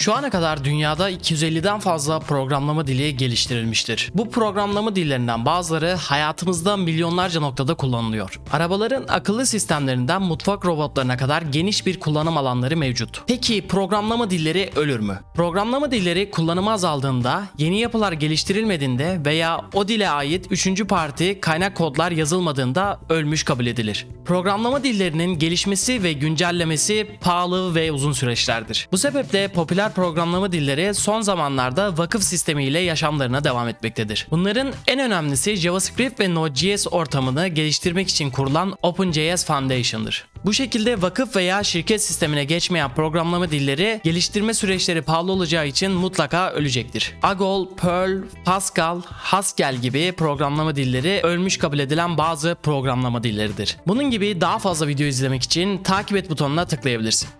Şu ana kadar dünyada 250'den fazla programlama dili geliştirilmiştir. Bu programlama dillerinden bazıları hayatımızda milyonlarca noktada kullanılıyor. Arabaların akıllı sistemlerinden mutfak robotlarına kadar geniş bir kullanım alanları mevcut. Peki programlama dilleri ölür mü? Programlama dilleri kullanımı azaldığında, yeni yapılar geliştirilmediğinde veya o dile ait üçüncü parti kaynak kodlar yazılmadığında ölmüş kabul edilir. Programlama dillerinin gelişmesi ve güncellemesi pahalı ve uzun süreçlerdir. Bu sebeple popüler programlama dilleri son zamanlarda vakıf sistemiyle yaşamlarına devam etmektedir. Bunların en önemlisi JavaScript ve Node.js ortamını geliştirmek için kurulan OpenJS Foundation'dır. Bu şekilde vakıf veya şirket sistemine geçmeyen programlama dilleri geliştirme süreçleri pahalı olacağı için mutlaka ölecektir. Agol, Perl, Pascal, Haskell gibi programlama dilleri ölmüş kabul edilen bazı programlama dilleridir. Bunun gibi daha fazla video izlemek için takip et butonuna tıklayabilirsin.